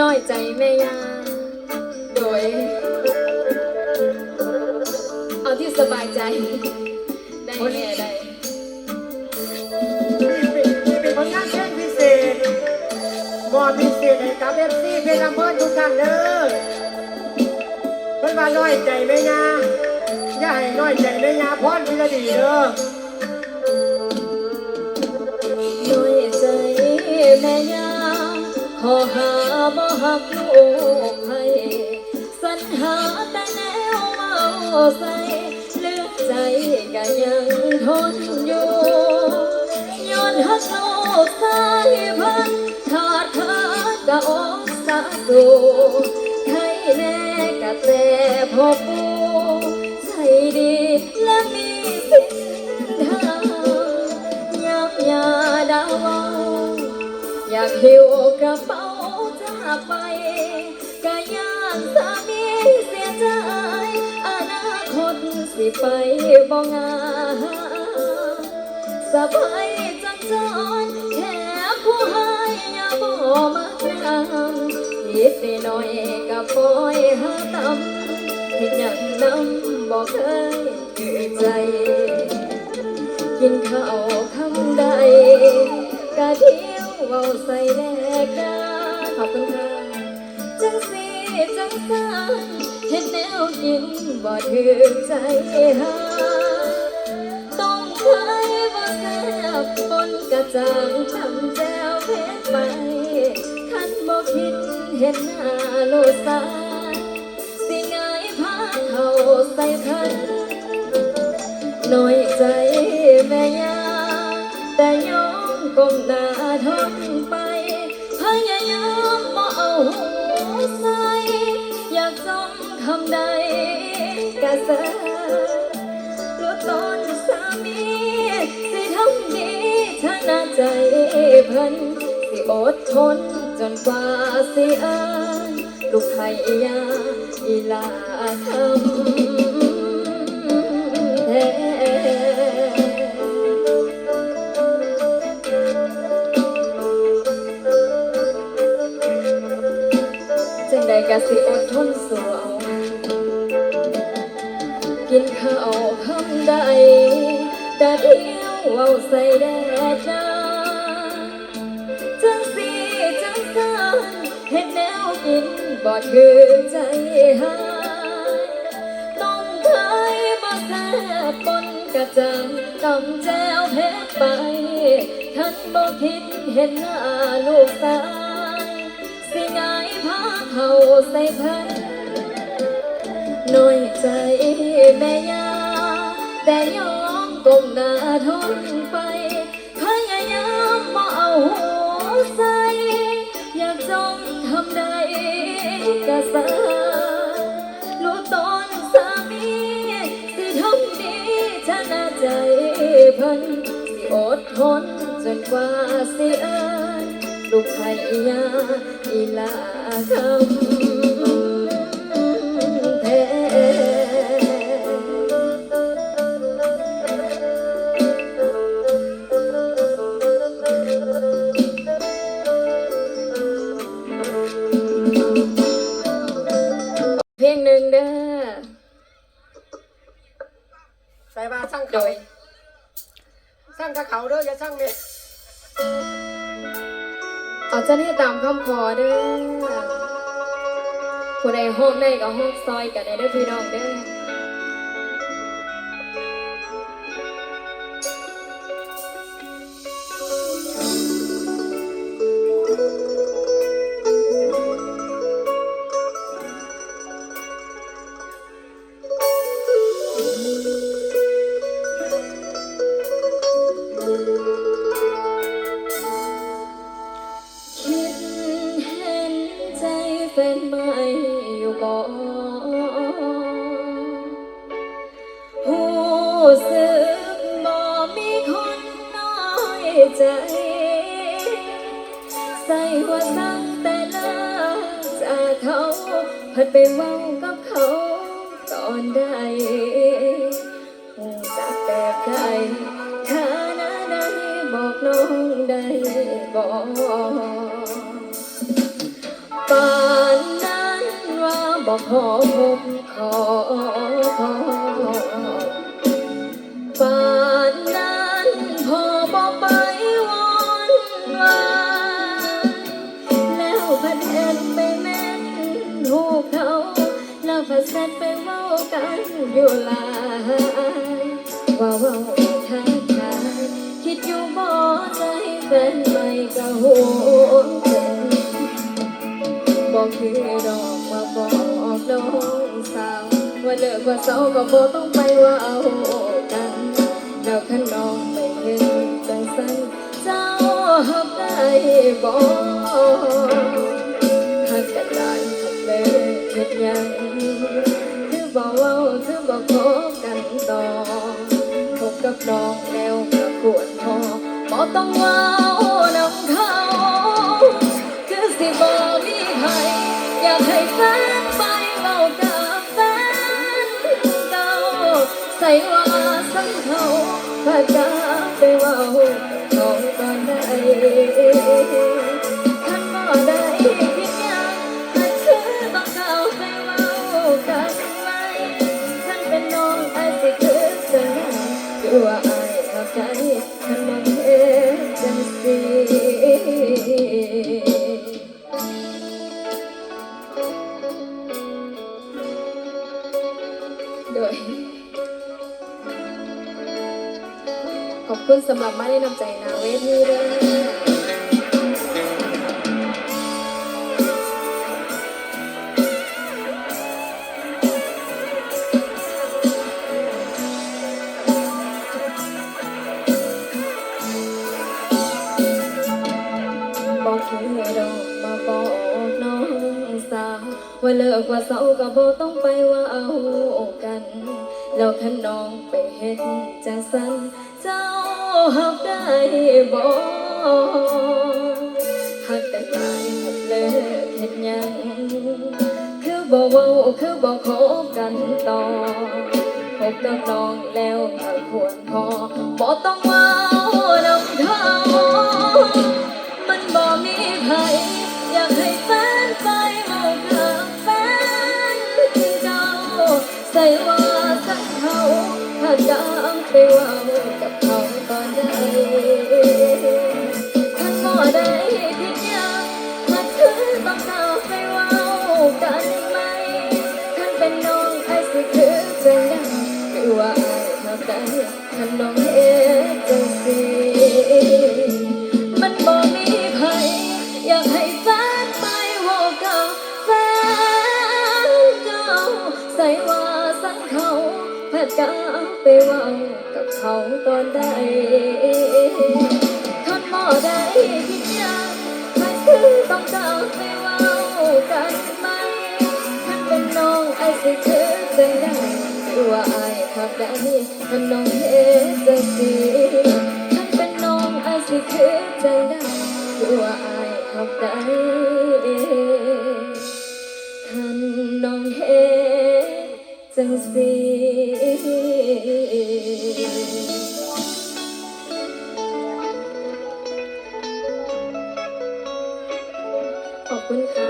น้อยใจแม่ยาโดย เอาที่สบายใจ ได้แม่ได้นี่เป็นผลงานเพลงพิเศษมอพิเศษให้กับเอฟซีเพลงลำเพินทุกท่านเด้อเพิ่นว่าน้อยใจแม่ยาอย่าให้น้อยใจแม่ยาพรพิรดีเด้อ หาหักลูกให้สรรหาแต่แนวเมาใส่เลือกใจก็ยังทนอยู่ย้อนหักลูกสายพันขาดขาดก็ออกสะดูให้แน่ก็แต่พอปูใส่ดีและมีสิทธายับยาดาวอยากหิวกระเป๋าากไปก็ยากสามีเสียใจอนาคตสิไปบ่งามสะพายจังจอนแค่ผู้ให้อย่าบ่มานำผิดหน่อยก็ปล่อยหาตำเห็นอย่างน้ำบ่เคยเกิดใจ กินข้าวคำใดกะเที่ยวเว้าใส่แลกกัน ขอบคุณค่ะ จังสีจังสาเห็นแนวกินบ่ถือใจหาต้องเคยบ่แซ่บบนกระจังทำแจวเพชรไปคันบ่คิดเห็นหน้าโลดสายสิงายพาเขาใส่พันน้อยใจแม่ยาแต่ยอมก้มหน้าทนไปายามบ่เอาหูใส่อยากจมคำใดกะเสอลดตอนสามีสิทำดีชนะใจเพิ่นสิอดทนจนกว่าสิอินลูกไทยยาอีลาทำ บ่ถือใจหาย ต้องเคยมาแซ่บปนกระจังตำแจวเพชรไปท่านบ่คิดเห็นหน้าลูกสายสิงายพาเขาใส่แผ่นน้อยใจแม่ยาแต่ยอมก้มหน้าทนไป กะสารู้ตอนสามีสิทำดีชนะใจเพิ่นสิอดทนจนกว่าสิอินลูกไทยยาอีลาคำ เอาเจ้าให้ตามคำขอเด้อผู้ใดห้องได้ก็ห้องซอยกันได้เด้อพี่น้องเด้อ ใส่หัวตั้งแต่เลาจากเขาพัดไปเว้ากับเขาตอนใดจักแบบใดฐานะใดบอกน้องได้บอกป่านนั้นว่าบอกขอพบขอขอ แล้วพัดไปเมากันอยู่หลายว่าเว่าทักทายคิดอยู่บ่ใจแฟนใหม่ก็ห่วงเกินบอกคือดอกมาบอกน้องสาวว่าเลิกว่าเศร้าก็บ่ต้องไปว่าเอากันแล้วขันน้องไม่เห็นจังสันเจ้าหับได้บอก เลยเฮ็ดหยังคือบอกว่าคือบ ตัว่าไอ้เข้าใจท่านมองเห็นจังสิโดย ขอบคุณสำหรับมาได้นำใจนาเวทีด้วย บ่ต้องไปว่าเอากันแล้วขันน้องไปเฮ็ดจังสันเจ้าหักได้บ่หักแต่ตายหักเลิกเฮ็ดยังคือบ่เว้าคือบ่คบกันต่อคบกับน้องแล้วควรพอบ่ต้องเว้า ไปว่ากับเขาตอนใดท่านบ่ได้ผิดหยังถ้าคือต้องเข้าไปว่ากันไหมท่านเป็นน้องไอ้สิคือจังไดหรือว่าไอ้เท่ากันท่านน้องเฮ็ดจังสิมันบ่มีใครอยากให้แฟนไปว่าเกับแฟนเก่าใส่ว่าสังเขาแพทย์กาไปว่ากับ เขาตอนใดทนบ่ได้คิดหยังไม่คือต้องกาไปว่ากันไหมท่านเป็นน้องไอ้สิคือจังได้หรือว่าไอ้ขับได้ท่านน้องเฮจังสิท่านเป็นน้องไอ้สิคือจังได้คือว่าไอ้ขับได้ท่านน้องเฮจังสิ ขอบคุณค่ะ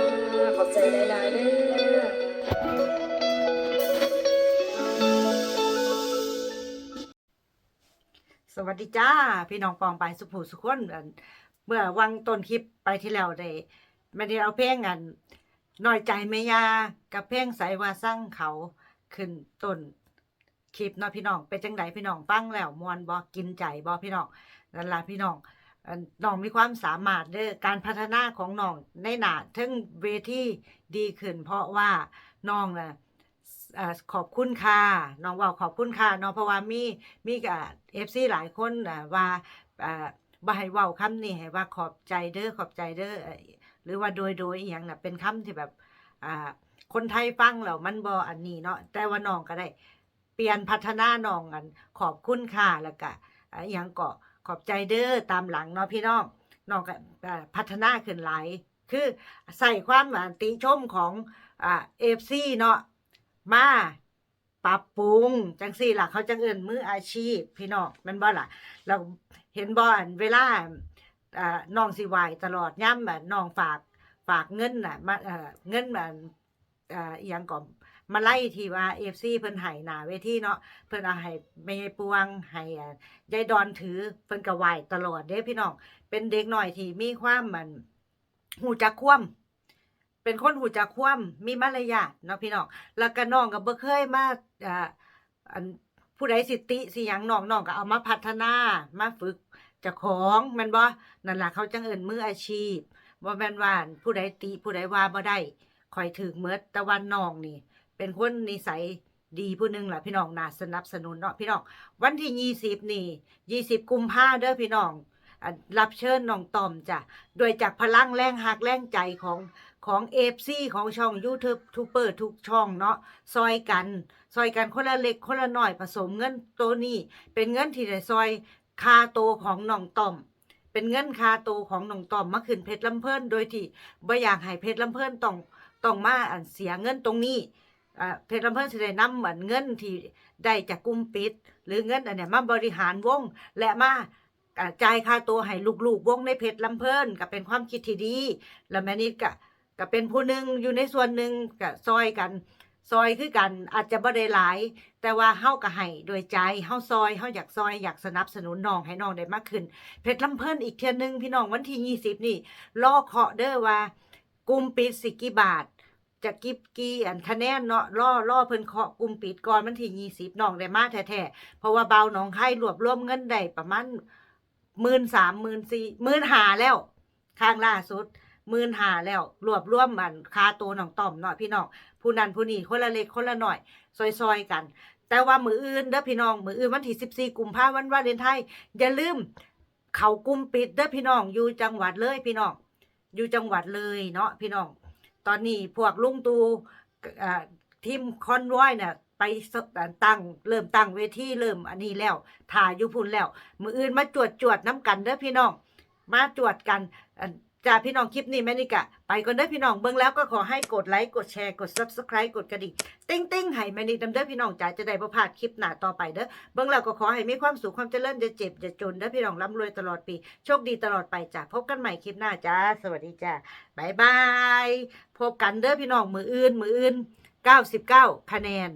ขอบใจหลายๆเด้อสวัสดีจ้า พี่น้องปองไปสุภูสุขคนอันเมื่อวังต้นคลิปไปที่แล้วได้ไม่ได้เอาเพลงอันน้อยใจแม่ยากับเพลงใสว่าสร้างเขาขึ้นต้นคลิปเนาะพี่น้องเป็นจังไดพี่น้องฟังแล้วมวนบ่กินใจบ่พี่น้องนั่นละพี่น้องอั น้องมีความสามารถเด้อการพัฒนาของน้องในหน้าถึงเวทีดีขึ้น เพราะว่าน้องน่ะอ่าขอบคุณค่ะน้องว่าขอบคุณค่ะเนาะเพราะว่ามีมีกับเอฟซีหลายคนอ่าว่าอ่าบ่ให้ว้าคำนี้ให้ว่าขอบใจเด้อขอบใจเด้อเอ่อหรือว่าโดยโดยอย่างน่ะเป็นคำที่แบบคนไทยฟังแล้วมันบ่อันนี้เนาะแต่ว่าน้องก็ได้ เปลี่ยนพัฒนาน้องกัน ขอบคุณค่ะแล้วก็อย่าอหยังก็ ขอบใจเด้อตามหลังเนาะพี่น้องน้องก็พัฒนาขึ้นหลายคือใส่ความติชมของเอ่า FC เนาะมาปรับปรุงจังสี่ล่ะเขาจังเอินมืออาชีพ พี่น้องมันบ่ล่ะ เราเห็นบ่อนเวลาน้องสิไหวตลอดย่ำแบบน้องฝากฝากเงินน่ะมาเงินมันเอ่ออหยังก่อน มาไล่ทีว่า FC เพิ่นให้หนาเวทีเนาะเพิ่นเอาให้แม่ยปวงให้อ่ายายดอนถือเพิ่นก็ไหว้ตลอดเด้พี่น้องเป็นเด็กหน้อยที่มีความมันหูจักคว่ำเป็นคนหูจักคว่ำมีมารยาทเนาะพี่น้องแล้วก็น้องก็บ่เคยมาอ่าอันผู้ใดสิติสิหยังน้องน้องก็เอามาพัฒนามาฝึกจ้าของม่นบ่นั่นล่ะเขาจังเอิ้นมืออาชีพบ่แม่นว่าผู้ใดติผู้ใดว่าบ่ได้ข่อยถึกเมิดแต่ว่าน้องนี่ เป็นคนนิสัยดีผู้หนึงแหละพี่น้องนาสนับสนุนเนาะพี่น้อง วันที่20นี่20กุมภาเด้อพี่น้องรับเชิญน้องตอมจ้ะ โดยจากพลังแรงหักแรงใจของของ FC ของช่อง YouTube ทูเปอร์ทุกช่องเนาะซอยกัน ซอยกันคนละเล็กคนละน้อยผสมเงินตัวนี้ เป็นเงินที่ได้ซอยคาโตของน้องตอม เป็นเงินคาโตของน้องตอมมาขึ้นเพชรลำเพิ่นโดยที่บ่อยากให้เพชรลำเพิ่นต้องต้องมาอันเสียเงินตรงนี้ เพชรลำเพิ่นสิได้นำเหมือนเงินที่ได้จากกลุ่มปิด หรือเงินอันเนี้ยมาบริหารวงและมาจ่ายค่าตัวให้ลูกๆ วงในเพชรลำเพิ่นก็เป็นความคิดที่ดี แล้วแม่นิดก็ก็เป็นผู้หนึ่งอยู่ในส่วนหนึ่งก็ซอยกันซอยคือกันอาจจะบ่ได้หลาย แต่ว่าเฮาก็ให้โดยใจเฮาซอยเฮาอยากซอยอยากสนับสนุนน้องให้น้องได้มากขึ้น เพชรลำเพิ่นอีกเทื่อนึงพี่น้องวันที่20นี่รอเคาะเด้อว่ากลุ่มปิดสิกี่บาท จะกิบกี่อันคะแนนเนาะรอรอเพิ่นเคาะกลุ่มปิดก่อนวันที่20น้องได้มาแท้ๆเพราะว่าเบาหนองไข่รวบรวมเงินได้ประมาณ13,000 14 15,000แล้วข้างล่าสุด15,000แล้วรวบรวมมันค่าตัวน้องต่อมเนาะพี่น้องผู้นั้นผู้นี้คนละเล็กคนละหน่อย ซอยๆกัน แต่ว่ามืออื่นเด้อพี่น้อง มืออื่นวันที่14กุมภาพันธ์วันวาเลนไทน์อย่าลืม เขากุมปิดเด้อพี่น้องอยู่จังหวัดเลยพี่น้องอยู่จังหวัดเลยเนาะพี่น้อง ตอนนี้พวกลุงตูทีมคอนวอยเนี่ยไปตั้งเริ่มตั้งเวทีเริ่มอันนี้แล้วถ่ายอยู่พุ่นแล้ว มืออื่นมาจวดจวดน้ำกันเด้อพี่น้อง มาจวดกันอัน จ้าพี่น้องคลิปนี้แม่นิกะ ไปก่อนเด้อพี่น้องเบิ่งแล้วก็ขอให้กดไลค์กดแชร์กด subscribe กดกระดิ่งติ้งติ้งให้แม่นิดนำเด้อพี่น้องจ๋าจะได้บ่พลาดคลิปหน้าต่อไปเด้อเบิ่งแล้วก็ขอให้มีความสุขความเจริญอย่าเจ็บอย่าจนเด้อพี่น้องร่ำรวยตลอดปี โชคดีตลอดไปจ้ะพบกันใหม่คลิปหน้าจ้าสวัสดีจ้าบายบายพบกันเด้อพี่น้องมืออื่นมืออื่น 99 คะแนน